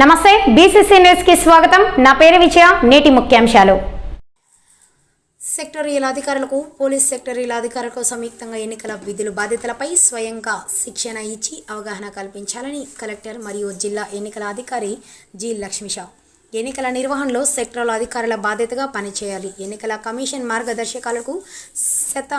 నమస్తే బీసీసీ న్యూస్కి స్వాగతం. నా పేరు విజయ నేటి ముఖ్యాంశాలు. సెక్టరియల్ అధికారులకు పోలీస్ సెక్టరియల్ అధికారులకు సంయుక్తంగా ఎన్నికల విధులు బాధ్యతలపై స్వయంగా శిక్షణ ఇచ్చి అవగాహన కల్పించాలని కలెక్టర్ మరియు జిల్లా ఎన్నికల అధికారి జి లక్ష్మిషా. ఎన్నికల నిర్వహణలో సెక్టరల్ అధికారుల బాధ్యతగా పనిచేయాలి. ఎన్నికల కమిషన్ మార్గదర్శకాలకు శత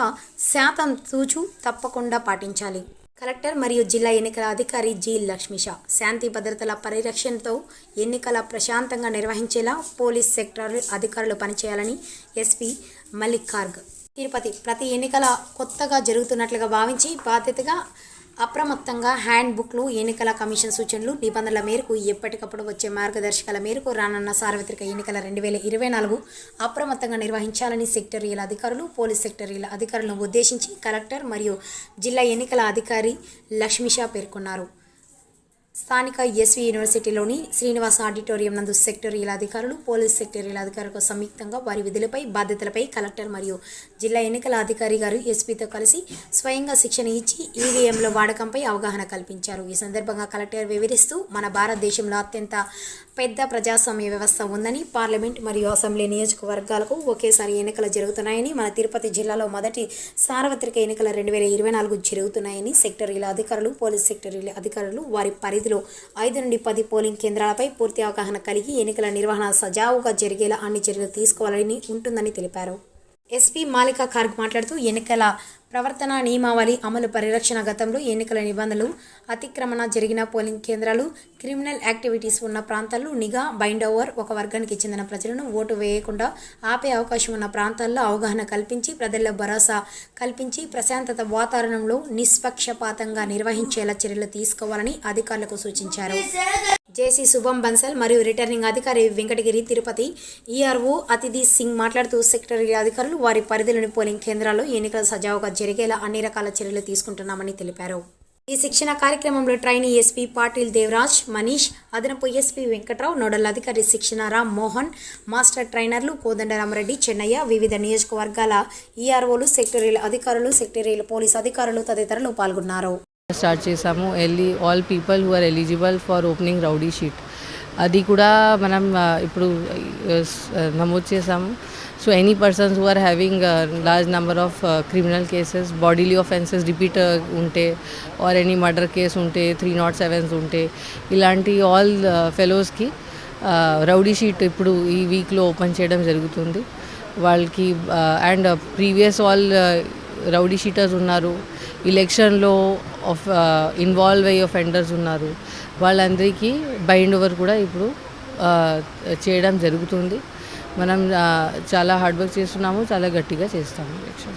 శాతం తూచు తప్పకుండా పాటించాలి. కలెక్టర్ మరియు జిల్లా ఎన్నికల అధికారి జి లక్ష్మిష శాంతి భద్రతల పరిరక్షణతో ఎన్నికల ప్రశాంతంగా నిర్వహించేలా పోలీస్ సెక్టార్ అధికారులు పనిచేయాలని ఎస్పీ మల్లిక్ కార్గ్ తిరుపతి ప్రతి ఎన్నికల కొత్తగా జరుగుతున్నట్లుగా భావించి బాధ్యతగా అప్రమత్తంగా హ్యాండ్ బుక్లు ఎన్నికల కమిషన్ సూచనలు నిబంధనల మేరకు ఎప్పటికప్పుడు వచ్చే మార్గదర్శకాల మేరకు రానున్న సార్వత్రిక ఎన్నికల రెండు వేల ఇరవై నాలుగు అప్రమత్తంగా నిర్వహించాలని సెక్టరియల్ అధికారులు పోలీస్ సెక్టరియల్ అధికారులను ఉద్దేశించి కలెక్టర్ మరియు జిల్లా ఎన్నికల అధికారి లక్ష్మిషా పేర్కొన్నారు. స్థానిక ఎస్వి యూనివర్సిటీలోని శ్రీనివాస ఆడిటోరియం నందు సెక్టోరియల్ అధికారులు పోలీస్ సెక్టోరియల్ అధికారులకు సంయుక్తంగా వారి విధులపై బాధ్యతలపై కలెక్టర్ మరియు జిల్లా ఎన్నికల అధికారి గారు ఎస్పీతో కలిసి స్వయంగా శిక్షణ ఇచ్చి ఈవీఎంల వాడకంపై అవగాహన కల్పించారు. ఈ సందర్భంగా కలెక్టర్ వివరిస్తూ మన భారతదేశంలో అత్యంత పెద్ద ప్రజాస్వామ్య వ్యవస్థ ఉందని పార్లమెంట్ మరియు అసెంబ్లీ నియోజకవర్గాలకు ఒకేసారి ఎన్నికలు జరుగుతున్నాయని మన తిరుపతి జిల్లాలో మొదటి సార్వత్రిక ఎన్నికల రెండు వేల ఇరవై నాలుగు జరుగుతున్నాయని సెక్టరీల అధికారులు పోలీస్ సెక్టరీల అధికారులు వారి పరిధిలో ఐదు నుండి పది పోలింగ్ కేంద్రాలపై పూర్తి అవగాహన కలిగి ఎన్నికల నిర్వహణ సజావుగా జరిగేలా అన్ని చర్యలు తీసుకోవాలని ఉంటుందని తెలిపారు. ఎస్పీ మాలిక ఖార్గ్ మాట్లాడుతూ ఎన్నికల ప్రవర్తన నియమావళి అమలు పరిరక్షణ గతంలో ఎన్నికల నిబంధనలు అతిక్రమణ జరిగిన పోలింగ్ కేంద్రాలు క్రిమినల్ యాక్టివిటీస్ ఉన్న ప్రాంతాల్లో నిఘా బైండ్ ఓవర్ ఒక వర్గానికి చెందిన ప్రజలను ఓటు వేయకుండా ఆపే అవకాశం ఉన్న ప్రాంతాల్లో అవగాహన కల్పించి ప్రజల్లో భరోసా కల్పించి ప్రశాంతత వాతావరణంలో నిష్పక్షపాతంగా నిర్వహించేలా చర్యలు తీసుకోవాలని అధికారులకు సూచించారు. జేసీ శుభం బన్సల్ మరియు రిటర్నింగ్ అధికారి వెంకటగిరి తిరుపతి. ఈఆర్ఓ అతిథి సింగ్ మాట్లాడుతూ సెక్టరీ అధికారులు వారి పరిధిలోని పోలింగ్ కేంద్రాల్లో ఎన్నికలు సజావుగా జరిగేలా అన్ని రకాల చర్యలు తీసుకుంటున్నామని తెలిపారు. ఈ శిక్షణ కార్యక్రమంలో ట్రైనీ ఎస్పీ పాటిల్ దేవరాజ్ మనీష్ అదనపు ఎస్పీ వెంకట్రావు నోడల్ అధికారి శిక్షణ రామ్ మోహన్ మాస్టర్ ట్రైనర్లు కోదండరామరెడ్డి చెన్నయ్య వివిధ నియోజకవర్గాల ఈఆర్ఓలు సెక్టరీల అధికారులు సెక్టరీల పోలీస్ అధికారులు తదితరులు పాల్గొన్నారు. స్టార్ట్ చేసాము. LG all people who are eligible for opening rowdy sheet అది కూడా మనం ఇప్పుడు నమోదు చేసాము. So any persons who are having large number of criminal cases bodily offences repeat ఉంటే ఆర్ ఎనీ మర్డర్ కేసు ఉంటే త్రీ నాట్ సెవెన్స్ ఉంటే ఇలాంటి ఆల్ ఫెలోస్కి రౌడీ షీట్ ఇప్పుడు ఈ వీక్లో ఓపెన్ చేయడం జరుగుతుంది. వాళ్ళకి and previous all rowdy sheeters ఉన్నారు. ఎలక్షన్లో ఆఫ్ ఇన్వాల్వ్ uh, అయ్యే ఫెండర్స్ ఉన్నారు. వాళ్ళందరికీ బైండ్ ఓవర్ కూడా ఇప్పుడు uh, చేయడం జరుగుతుంది. మనం uh, చాలా హార్డ్ వర్క్ చేస్తున్నాము చాలా గట్టిగా చేస్తాము. ఎలక్షన్